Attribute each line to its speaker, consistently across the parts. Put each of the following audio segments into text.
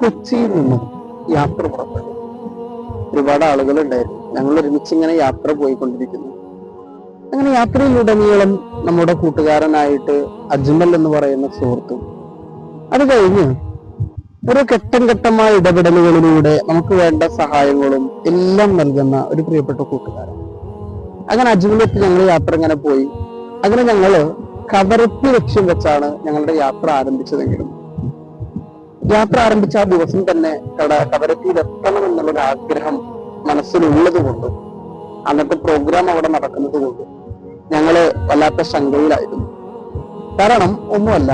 Speaker 1: കൊച്ചിയിൽ നിന്നും യാത്ര പുറപ്പെട്ടു. ഒരുപാട് ആളുകൾ ഉണ്ടായിരുന്നു ഞങ്ങൾ ഒരുമിച്ച് ഇങ്ങനെ യാത്ര പോയിക്കൊണ്ടിരിക്കുന്നു. അങ്ങനെ യാത്രയിലുടനീളം നമ്മുടെ കൂട്ടുകാരനായിട്ട് അജ്മൽ എന്ന് പറയുന്ന സുഹൃത്തും അത് കഴിഞ്ഞ് ഓരോ ഘട്ടം ഘട്ടമായ ഇടപെടലുകളിലൂടെ നമുക്ക് വേണ്ട സഹായങ്ങളും എല്ലാം നൽകുന്ന ഒരു പ്രിയപ്പെട്ട കൂട്ടുകാരൻ. അങ്ങനെ അജ്മലെത്തി ഞങ്ങൾ യാത്ര ഇങ്ങനെ പോയി. അങ്ങനെ ഞങ്ങൾ കവരത്തി ലക്ഷ്യം വെച്ചാണ് ഞങ്ങളുടെ യാത്ര ആരംഭിച്ചതെങ്കിലും യാത്ര ആരംഭിച്ച ആ ദിവസം തന്നെ കട കവരത്തിയിലെത്തണം എന്നുള്ളൊരു ആഗ്രഹം മനസ്സിലുള്ളത് കൊണ്ട് അന്നത്തെ പ്രോഗ്രാം അവിടെ നടക്കുന്നത് കൊണ്ട് ഞങ്ങൾ വല്ലാത്ത ശങ്കയിലായിരുന്നു. കാരണം ഒന്നുമല്ല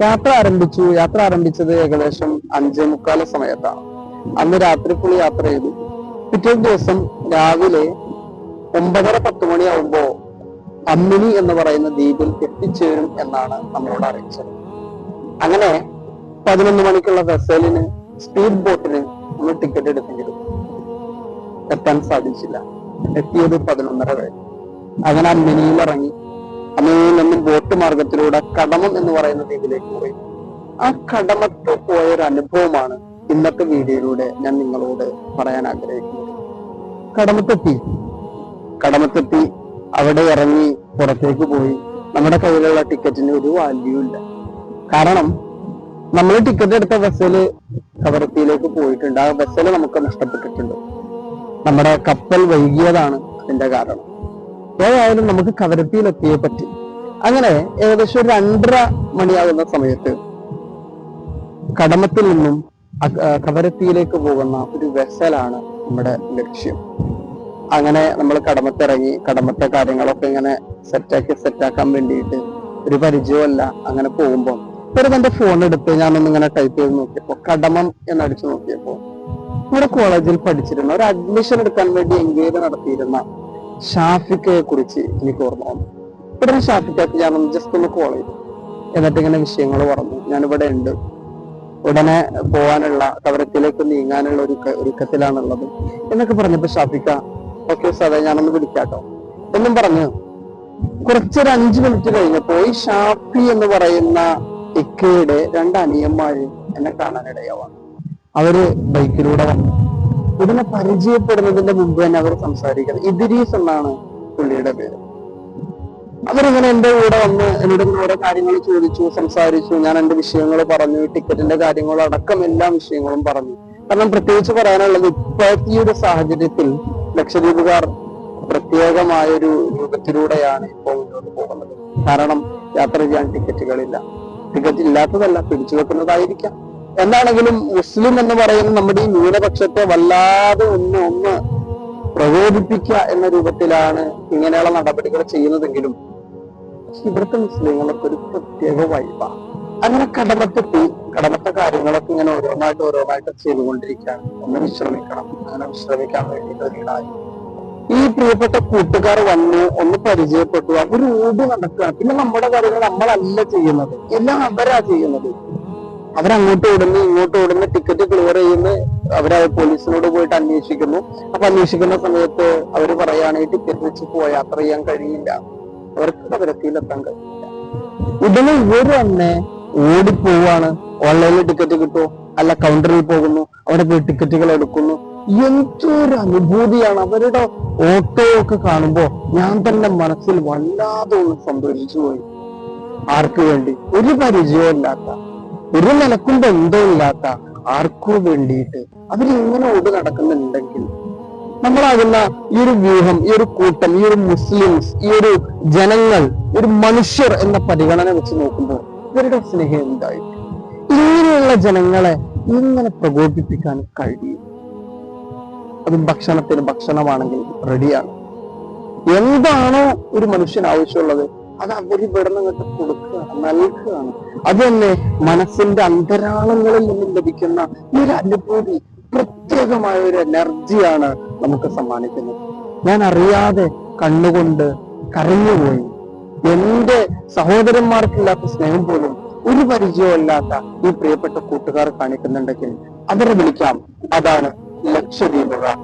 Speaker 1: യാത്ര ആരംഭിച്ചു. യാത്ര ആരംഭിച്ചത് ഏകദേശം അഞ്ചേ മുക്കാല സമയത്താണ്. അന്ന് രാത്രി പുള്ളി യാത്ര ചെയ്തു. പിറ്റേ ദിവസം രാവിലെ ഒമ്പതര പത്ത് മണിയാവുമ്പോ അമ്മിനി എന്ന് പറയുന്ന ദ്വീപിൽ എത്തിച്ചേരും എന്നാണ് നമ്മളോട് അറിയിച്ചത്. അങ്ങനെ പതിനൊന്ന് മണിക്കുള്ള വെസലിന് സ്പീഡ് ബോട്ടിന് നമ്മൾ ടിക്കറ്റ് എടുത്തെങ്കിലും എത്താൻ സാധിച്ചില്ല. എത്തിയത് പതിനൊന്നര കഴിഞ്ഞു അങ്ങനെ അമ്മിനിയിൽ ഇറങ്ങി അമ്മിനിയിൽ നിന്നും ബോട്ട് മാർഗത്തിലൂടെ കടമം എന്ന് പറയുന്ന ദ്വീപിലേക്ക് പോയി. ആ കടമത്ത് പോയൊരു അനുഭവമാണ് ഇന്നത്തെ വീഡിയോയിലൂടെ ഞാൻ നിങ്ങളോട് പറയാൻ ആഗ്രഹിക്കുന്നത്. കടമത്തെത്തി. കടമത്തെത്തി. അവിടെ ഇറങ്ങി പുറത്തേക്ക് പോയി. നമ്മുടെ കയ്യിലുള്ള ടിക്കറ്റിന് ഒരു വാല്യൂ ഇല്ല. കാരണം നമ്മൾ ടിക്കറ്റ് എടുത്ത ബസ്സിൽ കവരത്തിയിലേക്ക് പോയിട്ടുണ്ട്. ആ ബസ്സിൽ നമുക്ക് നഷ്ടപ്പെട്ടിട്ടുണ്ട്. നമ്മുടെ കപ്പൽ വൈകിയതാണ് അതിന്റെ കാരണം. ഏതായാലും നമുക്ക് കവരത്തിയിലെത്തിയേ പറ്റി. അങ്ങനെ ഏകദേശം രണ്ടര മണിയാകുന്ന സമയത്ത് കടമത്തിൽ നിന്നും കവരത്തിയിലേക്ക് പോകുന്ന ഒരു വെസലാണ് നമ്മുടെ ലക്ഷ്യം. അങ്ങനെ നമ്മൾ കടമത്തിറങ്ങി കടമത്തെ കാര്യങ്ങളൊക്കെ ഇങ്ങനെ സെറ്റാക്കി സെറ്റാക്കാൻ വേണ്ടിയിട്ട് ഒരു പരിചയമല്ല. അങ്ങനെ പോകുമ്പോൾ ഒരു തന്റെ ഫോൺ എടുത്ത് ഞാനൊന്ന് ഇങ്ങനെ ടൈപ്പ് ചെയ്ത് നോക്കിയപ്പോ കടമം എന്ന് അടിച്ചു നോക്കിയപ്പോ നമ്മുടെ കോളേജിൽ പഠിച്ചിരുന്ന ഒരു അഡ്മിഷൻ എടുക്കാൻ വേണ്ടി എൻക്വയറി നടത്തിയിരുന്ന ഷാഫിക്കയെ കുറിച്ച് എനിക്ക് ഓർമ്മ വന്നു. ഇവിടെ ഷാഫിക്കക്ക് ഞാനൊന്ന് ജസ്റ്റ് ഒന്ന് കോൾ ചെയ്തു. എന്നിട്ട് ഇങ്ങനെ വിഷയങ്ങൾ പറഞ്ഞു. ഞാനിവിടെ ഉണ്ട്. ഉടനെ പോവാനുള്ള കവരത്തിലേക്ക് നീങ്ങാനുള്ള ഒരു ഒരുക്കത്തിലാണുള്ളത് എന്നൊക്കെ പറഞ്ഞപ്പോ ഷാഫിക്ക ഓക്കെ സാറേ ഞാനൊന്ന് വിളിക്കാട്ടോ. എന്നും പറഞ്ഞു കുറച്ചൊരു അഞ്ചു മിനിറ്റ് കഴിഞ്ഞപ്പോ ഈ ഷാഫി എന്ന് പറയുന്ന ഇക്കയുടെ രണ്ട് അനിയന്മാര് എന്നെ കാണാനിടയാവാണ്. അവർ ബൈക്കിലൂടെ വന്നു. ഉടനെ പരിചയപ്പെടുന്നതിന്റെ മുമ്പ് തന്നെ അവർ സംസാരിക്കുന്നത് ഇദ്രീസ് എന്നാണ് പുള്ളിയുടെ പേര്. അവരിങ്ങനെ എന്റെ കൂടെ വന്ന് എന്നോട് ഓരോ കാര്യങ്ങൾ ചോദിച്ചു സംസാരിച്ചു. ഞാൻ എന്റെ വിഷയങ്ങൾ പറഞ്ഞു ടിക്കറ്റിന്റെ കാര്യങ്ങളും അടക്കം എല്ലാ വിഷയങ്ങളും പറഞ്ഞു. കാരണം പ്രത്യേകിച്ച് പറയാനുള്ളത് ഇപ്പോഴത്തെ ഒരു സാഹചര്യത്തിൽ ലക്ഷദ്വീപുകാർ പ്രത്യേകമായ ഒരു രൂപത്തിലൂടെയാണ് ഇപ്പോൾ മുന്നോട്ട് പോകുന്നത്. കാരണം യാത്ര ചെയ്യാൻ ടിക്കറ്റുകളില്ല. ടിക്കറ്റ് ഇല്ലാത്തതല്ല പിടിച്ചു വെക്കുന്നതായിരിക്കാം എന്താണെങ്കിലും മുസ്ലിം എന്ന് പറയുന്ന നമ്മുടെ ഈ ന്യൂനപക്ഷത്തെ വല്ലാതെ ഒന്ന് ഒന്ന് പ്രകോപിപ്പിക്കുക എന്ന രൂപത്തിലാണ് ഇങ്ങനെയുള്ള നടപടികൾ ചെയ്യുന്നതെങ്കിലും ഇവിടുത്തെ മുസ്ലിങ്ങൾക്ക് ഒരു പ്രത്യേക വൈബ അങ്ങനെ കടമത്തെത്തി കടമത്തെ കാര്യങ്ങളൊക്കെ ഇങ്ങനെ ഓരോന്നായിട്ട് ഓരോന്നായിട്ട് ചെയ്തുകൊണ്ടിരിക്കുകയാണ്. ഒന്ന് വിശ്രമിക്കണം. അങ്ങനെ വിശ്രമിക്കാൻ ഈ പ്രിയപ്പെട്ട കൂട്ടുകാർ വന്ന് ഒന്ന് പരിചയപ്പെട്ടു. അവർ രൂപ നടക്കുക പിന്നെ നമ്മുടെ കാര്യങ്ങൾ നമ്മളല്ല ചെയ്യുന്നത്. എല്ലാം അവരാ ചെയ്യുന്നത്. അവരങ്ങോട്ട് ഓടുന്നു ഇങ്ങോട്ട് ഓടുന്നു ടിക്കറ്റ് ക്ലിയർ ചെയ്യുന്നു. അവർ പോലീസിനോട് പോയിട്ട് അന്വേഷിക്കുന്നു. അപ്പൊ അന്വേഷിക്കുന്ന സമയത്ത് അവർ പറയാണ് ഈ ടിക്കറ്റ് വെച്ച് പോയി യാത്ര ചെയ്യാൻ കഴിയില്ല. അവർക്ക് അവരത്തിയിലെത്താൻ കഴിയില്ല. ഉടനെ ഇവർ തന്നെ ഓടിപ്പോവാണ്. ഓൺലൈനിൽ ടിക്കറ്റ് കിട്ടുമോ അല്ല കൗണ്ടറിൽ പോകുന്നു. അവിടെ പോയി ടിക്കറ്റുകൾ എടുക്കുന്നു. എന്തൊരു അനുഭൂതിയാണ് അവരുടെ ഓട്ടോ ഒക്കെ കാണുമ്പോ ഞാൻ തന്നെ മനസ്സിൽ വല്ലാതെ ഒന്ന് സന്തോഷിച്ചു പോയി. ആർക്കു വേണ്ടി? ഒരു പരിചയമില്ലാത്ത ഒരു നിലക്കും ബന്ധമില്ലാത്ത ആർക്കു വേണ്ടിയിട്ട് അവരിങ്ങനെ ഓട് നടക്കുന്നുണ്ടെങ്കിൽ നമ്മളാകുന്ന ഈ ഒരു വ്യൂഹം ഈ ഒരു കൂട്ടം ഈ ഒരു മുസ്ലിംസ് ഈ ഒരു ജനങ്ങൾ ഒരു മനുഷ്യർ എന്ന പരിഗണന വെച്ച് നോക്കുമ്പോൾ ഇവരുടെ സ്നേഹം എന്തായി ഇങ്ങനെയുള്ള ജനങ്ങളെ ഇങ്ങനെ പ്രകോപിപ്പിക്കാൻ കഴിയും. അത് ഭക്ഷണത്തിന് ഭക്ഷണമാണെങ്കിൽ റെഡിയാണ്. എന്താണോ ഒരു മനുഷ്യൻ ആവശ്യമുള്ളത് അത് അവർ ഇവിടെ കൊടുക്കുക നൽകുകയാണ്. അത് തന്നെ മനസ്സിന്റെ അന്തരാളങ്ങളിൽ നിന്നും ലഭിക്കുന്ന ഈ ഒരു അനുഭൂതി പ്രത്യേകമായ ഒരു എനർജിയാണ് നമുക്ക് സമ്മാനിക്കുന്നത്. ഞാൻ അറിയാതെ കണ്ണുകൊണ്ട് കരഞ്ഞുപോയി എന്റെ സഹോദരന്മാർക്കില്ലാത്ത സ്നേഹം പോലും ഒരു പരിചയമില്ലാത്ത ഈ പ്രിയപ്പെട്ട കൂട്ടുകാർ കാണിക്കുന്നുണ്ടെങ്കിൽ അവരെ വിളിക്കാം. അതാണ് ലക്ഷദ്വീപുകാർ